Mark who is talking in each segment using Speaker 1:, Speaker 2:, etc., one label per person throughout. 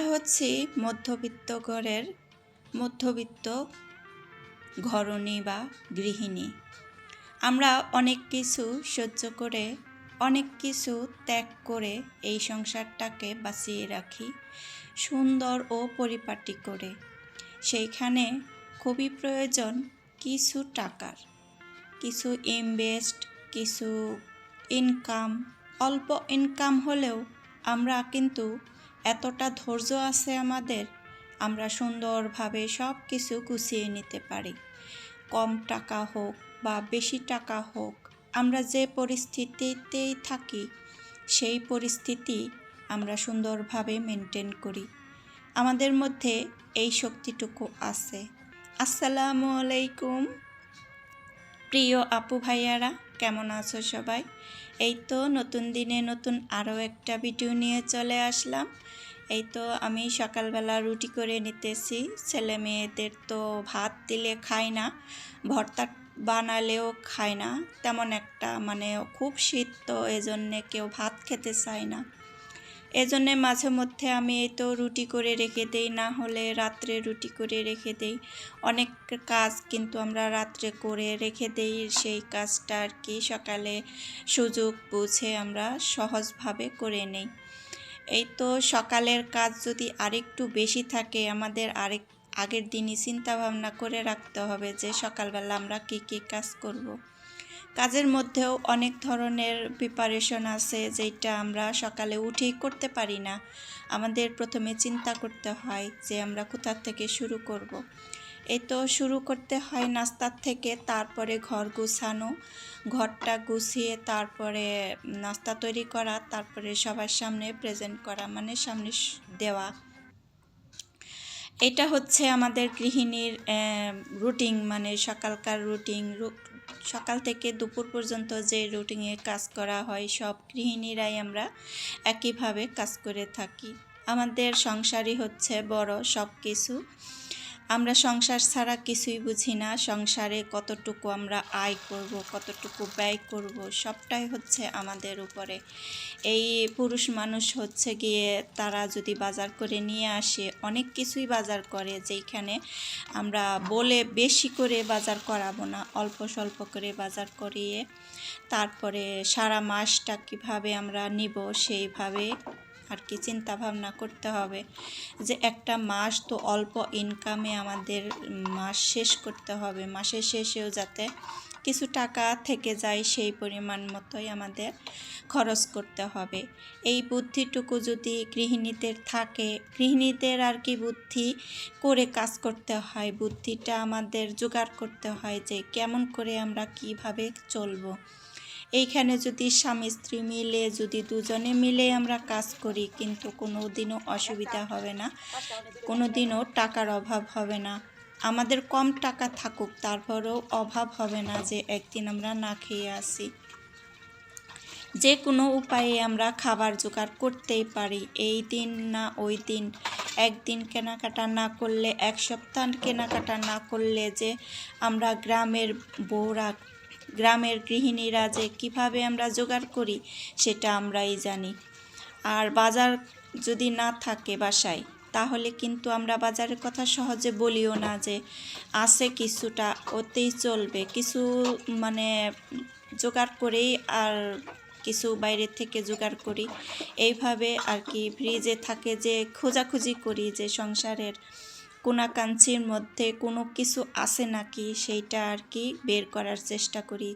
Speaker 1: আমরা হচ্ছি মধ্যবিত্ত ঘরের মধ্যবিত্ত ঘরণী বা গৃহিণী। আমরা অনেক কিছু সহ্য করে, অনেক কিছু ত্যাগ করে এই সংসারটাকে বাঁচিয়ে রাখি, সুন্দর ও পরিপাটি করে। সেইখানে খুবই প্রয়োজন কিছু টাকার, কিছু ইনভেস্ট কিছু ইনকাম অল্প ইনকাম হলেও আমরা কিন্তু এতটা ধৈর্য আছে আমাদের, আমরা সুন্দরভাবে সব কিছু গুছিয়ে নিতে পারি। কম টাকা হোক বা বেশি টাকা হোক, আমরা যে পরিস্থিতিতেই থাকি, সেই পরিস্থিতি আমরা সুন্দরভাবে মেনটেন করি। আমাদের মধ্যে এই শক্তিটুকু আছে। আসসালামু আলাইকুম। প্রিয় আপু ভাইয়ারা কেমন আছো সবাই? এই তো নতুন দিনে নতুন আরও একটা ভিডিও নিয়ে চলে আসলাম। এই তো আমি সকালবেলা রুটি করে নিতেছি। ছেলে মেয়েদের তো ভাত দিলে খায় না, ভর্তা বানালেও খায় না। তেমন একটা মানে খুব শীত তো, এজন্যে কেউ ভাত খেতে চায় না। এজন্যে মাঝে মধ্যে আমি এই তো রুটি করে রেখে দেই, না হলে রাত্রে রুটি করে রেখে দেই অনেক কাজ কিন্তু আমরা রাত্রে করে রেখে দেই, সেই কাজটা আর কি সকালে সুযোগ বুঝে আমরা সহজভাবে করে নেই এই তো সকালের কাজ যদি আরেকটু বেশি থাকে, আমাদের আরেক, আগের দিনই চিন্তা ভাবনা করে রাখতে হবে যে সকালবেলা আমরা কি কি কাজ করব। কাজের মধ্যেও অনেক ধরনের প্রিপারেশন আছে যেটা আমরা সকালে উঠেই করতে পারি না আমাদের প্রথমে চিন্তা করতে হয় যে আমরা কোথা থেকে শুরু করব। এই তো শুরু করতে হয় নাস্তার থেকে, তারপরে ঘর গুছানো, ঘরটা গুছিয়ে তারপরে নাস্তা তৈরি করা, তারপরে সবার সামনে প্রেজেন্ট করা মানে সামনে দেওয়া এটা হচ্ছে আমাদের গৃহিণীর রুটিন মানে সকালকার রুটিন সকাল থেকে দুপুর পর্যন্ত যে রুটিনে কাজ করা হয়, সব গৃহিণীরাই আমরা একইভাবে কাজ করে থাকি। আমাদের সংসারই হচ্ছে বড় সব কিছু আমরা সংসার ছাড়া কিছুই বুঝি না। সংসারে কতটুকু আমরা আয় করব, কতটুকু ব্যয় করব, সবটাই হচ্ছে আমাদের উপরে। এই পুরুষ মানুষ হচ্ছে গিয়ে তারা যদি বাজার করে নিয়ে আসে, অনেক কিছুই বাজার করে যেইখানে আমরা বলে বেশি করে বাজার করাবো না, অল্প স্বল্প করে বাজার করিয়ে তারপরে সারা মাসটা কীভাবে আমরা নিব সেইভাবে আর কি চিন্তা ভাবনা করতে হবে যে একটা মাস তো অল্প ইনকামে আমাদের মাস শেষ করতে হবে। মাসের শেষেও যাতে কিছু টাকা থেকে যায় সেই পরিমাণ মতোই আমাদের খরচ করতে হবে। এই বুদ্ধিটুকু যদি গৃহিণীদের থাকে, গৃহিণীদের আর কি বুদ্ধি করে কাজ করতে হয়, বুদ্ধিটা আমাদের জোগাড় করতে হয় যে কেমন করে আমরা কীভাবে চলবো। এইখানে যদি স্বামী, স্ত্রী মিলে, যদি দুজনে মিলে আমরা কাজ করি, কিন্তু কোনো দিনও অসুবিধা হবে না কোনো দিনও টাকার অভাব হবে না। আমাদের কম টাকা থাকুক, তারপরেও অভাব হবে না যে একদিন আমরা না খেয়ে আসি। যে কোনো উপায়ে আমরা খাবার জোগাড় করতেই পারি, এই দিন না ওই দিন। একদিন কেনাকাটা না করলে, এক সপ্তাহ কেনাকাটা না করলে যে আমরা গ্রামের বউরা গ্রামের গৃহিণীরা যে কীভাবে আমরা জোগাড় করি, সেটা আমরাই জানি। আর বাজার যদি না থাকে বাসায়, তাহলে কিন্তু আমরা বাজারের কথা সহজে বলিও না যে আছে কিছুটা, ওতেই চলবে। কিছু মানে জোগাড় করেই আর কিছু বাইরের থেকে জোগাড় করি। এইভাবে আর কি ফ্রিজে থাকে যে খোঁজাখুঁজি করি যে সংসারের কোনাকাঞ্চির মধ্যে কোনো কিছু আছে নাকি সেইটা আর কি বের করার চেষ্টা করি।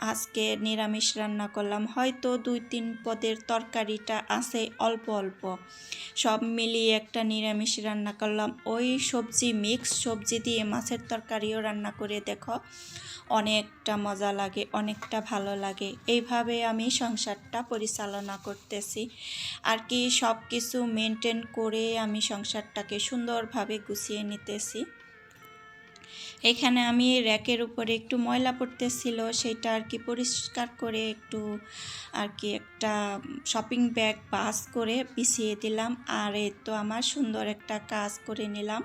Speaker 1: আজকে নিরামিষ রান্না করলাম। হয়তো দুই তিন পদের তরকারিটা আছে অল্প অল্প। সব মিলিয়ে একটা নিরামিষ রান্না করলাম। ওই সবজি মিক্স সবজি দিয়ে মাছের তরকারিও রান্না করে দেখো। অনেকটা মজা লাগে, অনেকটা ভালো লাগে। এইভাবে আমি সংসারটা পরিচালনা করতেছি। আর কি সব কিছু মেনটেন করে আমি সংসারটাকে সুন্দরভাবে গুছিয়ে নিতেছি। এখানে আমি র্যাকের উপরে একটু ময়লা পড়তেছিল, সেটা আর কি পরিষ্কার করে একটু আর কি একটা শপিং ব্যাগ পাস করে পিছিয়ে দিলাম। আর এ তো আমার সুন্দর একটা কাজ করে নিলাম।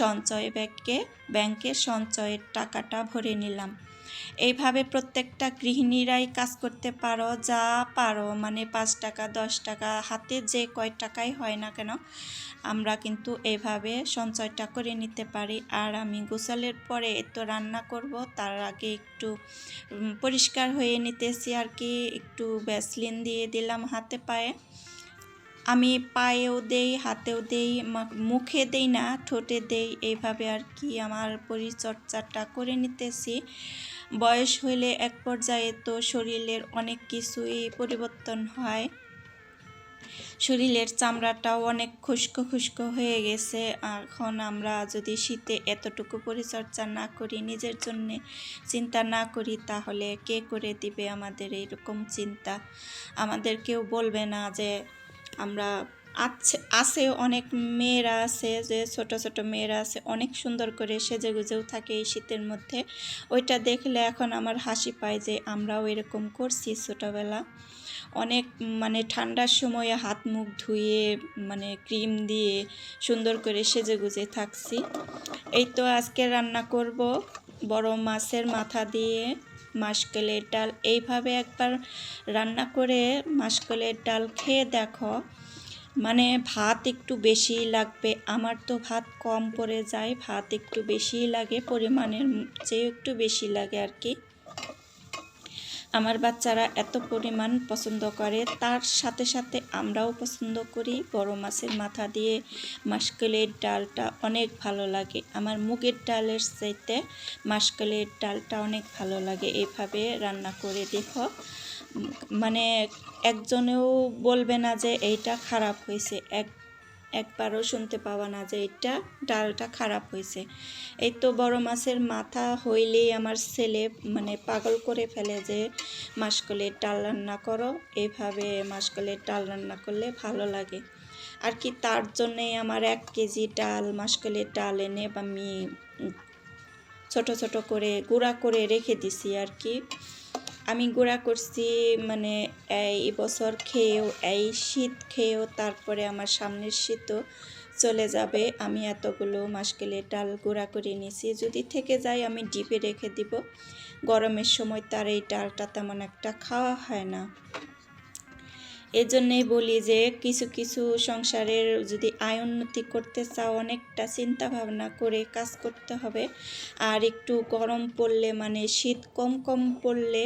Speaker 1: সঞ্চয় ব্যাগকে ব্যাংকের সঞ্চয়ের টাকাটা ভরে নিলাম। এইভাবে প্রত্যেকটা গৃহিণীরাই কাজ করতে পারো, যা পারো মানে পাঁচ টাকা, দশ টাকা, হাতে যে কয় টাকাই হয় না কেন, আমরা কিন্তু এইভাবে সঞ্চয়টা করে নিতে পারি। আর আমি গোসলের পরে তো রান্না করব, তার আগে একটু পরিষ্কার হয়ে নিতেছি আর কি, একটু ভ্যাসলিন দিয়ে দিলাম হাতে পায়ে। আমি পায়েও দেই, হাতেও দেই মুখে দেই না, ঠোঁটে দেই, এইভাবে আর কি আমার পরিচর্চাটা করে নিতেছি। বয়স হইলে এক পর্যায়ে তো শরীরের অনেক কিছুই পরিবর্তন হয়। শরীরের চামড়াটাও অনেক খুস্কো খুস্কো হয়ে গেছে। এখন আমরা যদি শীতে এতটুকু পরিচর্যা না করি, নিজের জন্য চিন্তা না করি, তাহলে কে করে দিবে আমাদের এরকম চিন্তা? আমাদের কেউ বলবে না যে আমরা আছে আছে অনেক মেয়েরা আছে যে ছোট ছোট মেয়েরা আছে, অনেক সুন্দর করে সেজে গুজেও থাকে এই শীতের মধ্যে। ওইটা দেখলে এখন আমার হাসি পায় যে আমরাও এরকম করছি ছোটোবেলা। অনেক মানে ঠান্ডার সময়ে হাত, মুখ ধুয়ে মানে ক্রিম দিয়ে সুন্দর করে সেজে গুজে থাকছি। এই তো আজকে রান্না করব বড় মাছের মাথা দিয়ে মাসকলের ডাল। এইভাবে একবার রান্না করে মাসকলের ডাল খেয়ে দেখো। মানে ভাত একটু বেশি লাগবে। আমার তো ভাত কম পড়ে যায়, ভাত একটু বেশি লাগে, পরিমাণের চেয়ে একটু বেশি লাগে আর কি। আমার বাচ্চারা এত পরিমাণ পছন্দ করে, তার সাথে সাথে আমরাও পছন্দ করি। বড় মাছের মাথা দিয়ে মাসকলের ডালটা অনেক ভালো লাগে। আমার মুগের ডালের চাইতে মাসকলের ডালটা অনেক ভালো লাগে। এভাবে রান্না করে দেখো। মানে একজনেও বলবে না যে এইটা খারাপ হয়েছে, এক, একবারও শুনতে পাওয়া না যে এটা ডালটা খারাপ হয়েছে। এই তো বড় মাছের মাথা হইলেই আমার ছেলে মানে পাগল করে ফেলে যে মাসকলের ডাল রান্না করো এইভাবে মাসকলের ডাল রান্না করলে ভালো লাগে। আর কি তার জন্যে আমার এক কেজি ডাল মাসকলের ডাল এনে আমি ছোট ছোট করে, গুঁড়া করে রেখে দিছি আর কি। আমি গোড়া করছি মানে এই বছর খেয়েও, এই শীত খেয়েও তারপরে আমার সামনের শীতও চলে যাবে। আমি এতগুলো মাসকেলের ডাল গোড়া করে নিয়েছি। যদি থেকে যায় আমি ডিপে রেখে দিব। গরমের সময় তার এই ডালটা তেমন একটা খাওয়া হয় না। এজন্যই বলি যে কিছু কিছু সংসারের যদি আয় উন্নতি করতে চাও, অনেকটা চিন্তা ভাবনা করে কাজ করতে হবে। আর একটু গরম পড়লে মানে শীত কম কম পড়লে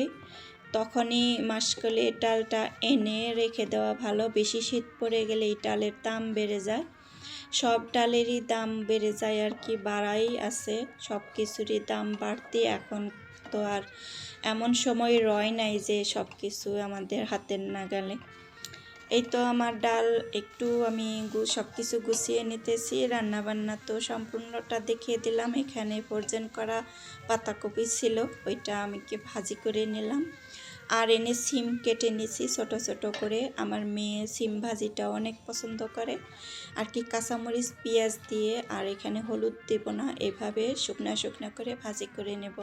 Speaker 1: তখনই মাসকলের ডালটা এনে রেখে দেওয়া ভালো। বেশি শীত পড়ে গেলে এই ডালের দাম বেড়ে যায়। সব ডালেরই দাম বেড়ে যায় আর কি, বাড়াই আছে। সব কিছুরই দাম বাড়তি। এখন তো আর এমন সময় রয় নাই যে সব কিছু আমাদের হাতের নাগালে। এই তো আমার ডাল একটু আমি সব কিছু গুছিয়ে নিতেছি, রান্নাবান্না তো সম্পূর্ণটা দেখিয়ে দিলাম, এখানে পর্যন করা পাতাকপি ছিল, ওইটা আমি কি ভাজি করে নিলাম। আর এনে সিম কেটে নিছি ছোট ছোট করে, আমার মেয়ে সিম ভাজিটা অনেক পছন্দ করে। আর কি কাঁচামরিচ, পেঁয়াজ দিয়ে, আর এখানে হলুদ দেব না, এভাবে শুকনা শুকনা করে ভাজি করে নেব।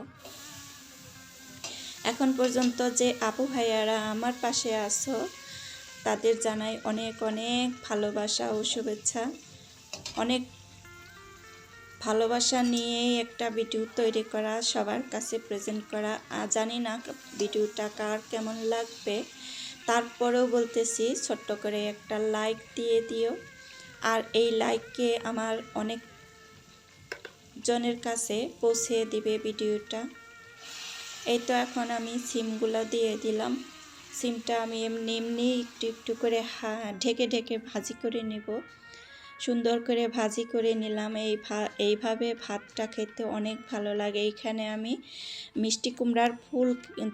Speaker 1: এখন পর্যন্ত যে আপু ভাইয়ারা আমার পাশে আছো তাদের জানাই অনেক অনেক ভালোবাসা ও শুভেচ্ছা। অনেক ভালোবাসা নিয়েই একটা ভিডিও তৈরি করা, সবার কাছে প্রেজেন্ট করা। জানি না ভিডিওটা কার কেমন লাগবে। তারপরেও বলতেছি, ছোট্ট করে একটা লাইক দিয়ে দিও। আর এই লাইককে আমার অনেক জনের কাছে পৌঁছে দিবে ভিডিওটা। এই তো এখন আমি সিমগুলো দিয়ে দিলাম। সিমটা আমি এমনি এমনি একটু একটু করে ঢেকে ঢেকে ভাজি করে নেব। সুন্দর করে ভাজি করে নিলাম। এই ভা, এইভাবে ভাতটা খেতে অনেক ভালো লাগে। এইখানে আমি মিষ্টি কুমড়ার ফুল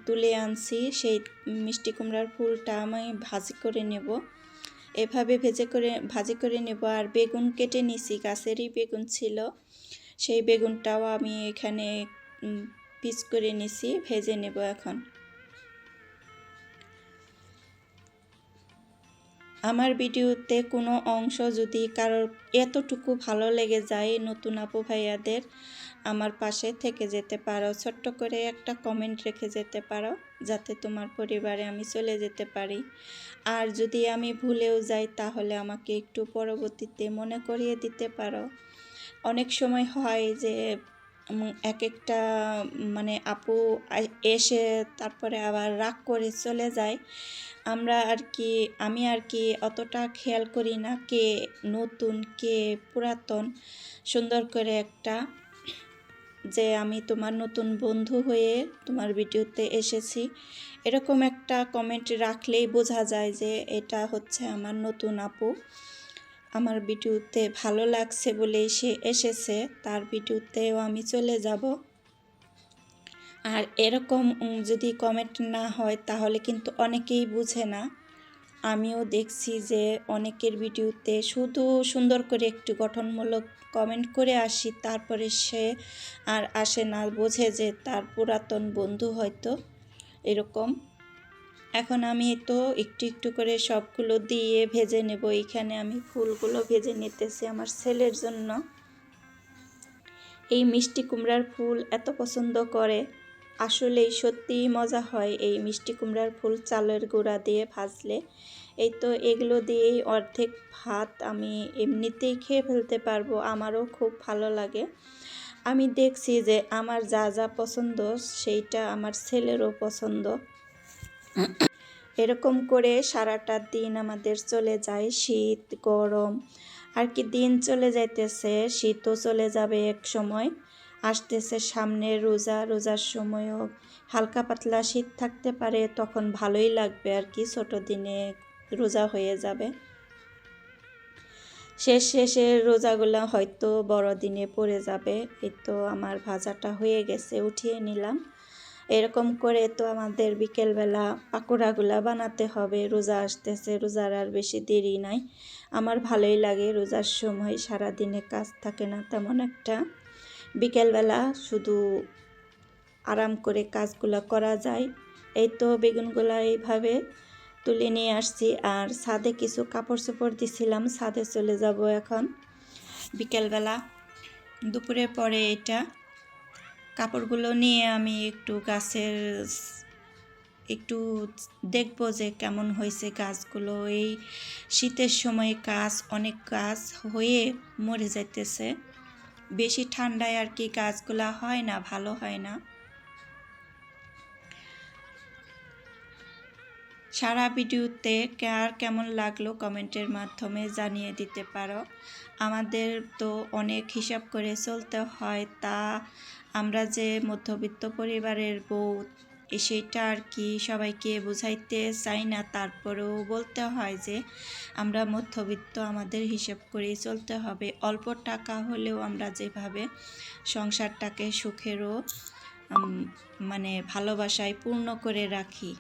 Speaker 1: তুলে আনছি। সেই মিষ্টি কুমড়ার ফুলটা আমি ভাজি করে নেব। এভাবে ভেজে করে, ভাজি করে নেব। আর বেগুন কেটে নিছি। গাছেরই বেগুন ছিল। সেই বেগুনটাও আমি এখানে পিস করে নিছি। ভেজে নেব এখন। আমার ভিডিওতে কোনো অংশ যদি কারোর এতটুকু ভালো লেগে যায় নতুন আপু ভাইয়াদের আমার পাশে থেকে যেতে পারো। ছোট্ট করে একটা কমেন্ট রেখে যেতে পারো, যাতে তোমার পরিবারে আমি চলে যেতে পারি। আর যদি আমি ভুলেও যাই, তাহলে আমাকে একটু পরবর্তীতে মনে করিয়ে দিতে পারো। অনেক সময় হয় যে এক একটা মানে আপু এসে তারপরে আবার রাগ করে চলে যায়। আমরা আর কি, আমি আর কি অতটা খেয়াল করি না কে নতুন, কে পুরাতন। সুন্দর করে একটা, যে আমি তোমার নতুন বন্ধু হয়ে তোমার ভিডিওতে এসেছি। এরকম একটা কমেন্ট রাখলেই বোঝা যায় যে এটা হচ্ছে আমার নতুন আপু। আমার ভিডিওতে ভালো লাগছে বলে সে এসেছে, তার ভিডিওতেও আমি চলে যাব। আর এরকম যদি কমেন্ট না হয়, তাহলে কিন্তু অনেকেই বুঝে না। আমিও দেখছি যে অনেকের ভিডিওতে শুধু সুন্দর করে একটু গঠনমূলক কমেন্ট করে আসি, তারপরে সে আর আসে না, বোঝে যে তার পুরাতন বন্ধু হয়তো, এরকম। এখন আমি তো একটু একটু করে সবগুলো দিয়ে ভেজে নেব। এখানে আমি ফুলগুলো ভেজে নিতেছি আমার ছেলের জন্য। এই মিষ্টি কুমড়ার ফুল এত পছন্দ করে। আসলেই সত্যিই মজা হয় এই মিষ্টি কুমড়ার ফুল চালের গুঁড়া দিয়ে ভাজলে। এই তো এগুলো দিয়েই অর্ধেক ভাত আমি এমনিতেই খেয়ে ফেলতে পারব, আমারও খুব ভালো লাগে। আমি দেখছি যে আমার যা যা পছন্দ সেইটা আমার ছেলেরও পছন্দ। এরকম করে সারাটা দিন আমাদের চলে যায় শীত, গরম। আর কি দিন চলে যাইতেছে, শীতও চলে যাবে এক সময়। আসতেছে সামনে রোজা, রোজার সময়ও হালকা পাতলা শীত থাকতে পারে, তখন ভালোই লাগবে আর কি, ছোট দিনে রোজা হয়ে যাবে। শেষ শেষে রোজাগুলো হয়তো বড়দিনে পড়ে যাবে, এই তো আমার ভাজাটা হয়ে গেছে, উঠিয়ে নিলাম। এরকম করে তো আমাদের বিকেলবেলা পাকোড়াগুলা বানাতে হবে। রোজা আসতেছে, রোজার আর বেশি দেরি নাই। আমার ভালোই লাগে রোজার সময় সারা দিনে কাজ থাকে না তেমন একটা। বিকেলবেলা শুধু আরাম করে কাজগুলো করা যায়। এই তো বেগুনগুলা এইভাবে তুলে নিয়ে আসছি। আর ছাদে কিছু কাপড় চোপড় দিছিলাম, ছাদে চলে যাব এখন। বিকেলবেলা, দুপুরের পরে এটা কাপড়গুলো নিয়ে আমি একটু গাছের একটু দেখব যে কেমন হয়েছে গাছগুলো। এই শীতের সময় গাছ, অনেক গাছ হয়ে মরে যাইতেছে। বেশি ঠান্ডায় আর কি গাছগুলা হয় না, ভালো হয় না। সারা ভিডিওতে কার কেমন লাগল কমেন্টের মাধ্যমে জানিয়ে দিতে পারো। আমাদের তো অনেক হিসাব করে চলতে হয়, তা আমরা যে মধ্যবিত্ত পরিবারের বউ সেটা আর কি সবাইকে বোঝাইতে চাই না, তারপরেও বলতে হয় যে আমরা মধ্যবিত্ত, আমাদের হিসাব করেই চলতে হবে। অল্প টাকা হলেও আমরা যেভাবে সংসারটাকে সুখেরও মানে ভালোবাসায় পূর্ণ করে রাখি।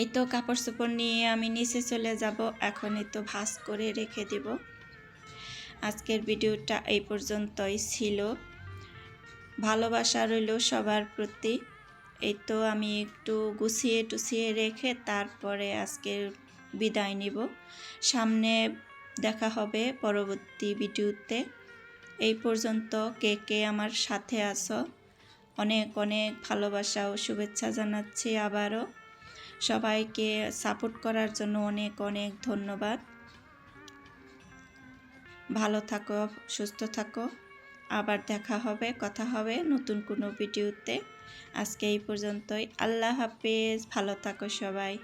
Speaker 1: এই তো কাপড় চোপড় নিয়ে আমি নিচে চলে যাব, এখন এই তো ভাস করে রেখে দেব। আজকের ভিডিওটা এই পর্যন্তই ছিল। ভালোবাসা রইল সবার প্রতি। এই তো আমি একটু গুছিয়ে টুছিয়ে রেখে তারপরে আজকের বিদায় নিব। সামনে দেখা হবে পরবর্তী ভিডিওতে। এই পর্যন্ত কে কে আমার সাথে আছো? অনেক অনেক ভালোবাসা ও শুভেচ্ছা জানাচ্ছি আবারও। সবাইকে সাপোর্ট করার জন্য অনেক অনেক ধন্যবাদ। ভালো থাকো, সুস্থ থাকো। আবার দেখা হবে, কথা হবে নতুন কোনো ভিডিওতে। আজকে এই পর্যন্তই। আল্লাহ হাফেজ। ভালো থাকো সবাই।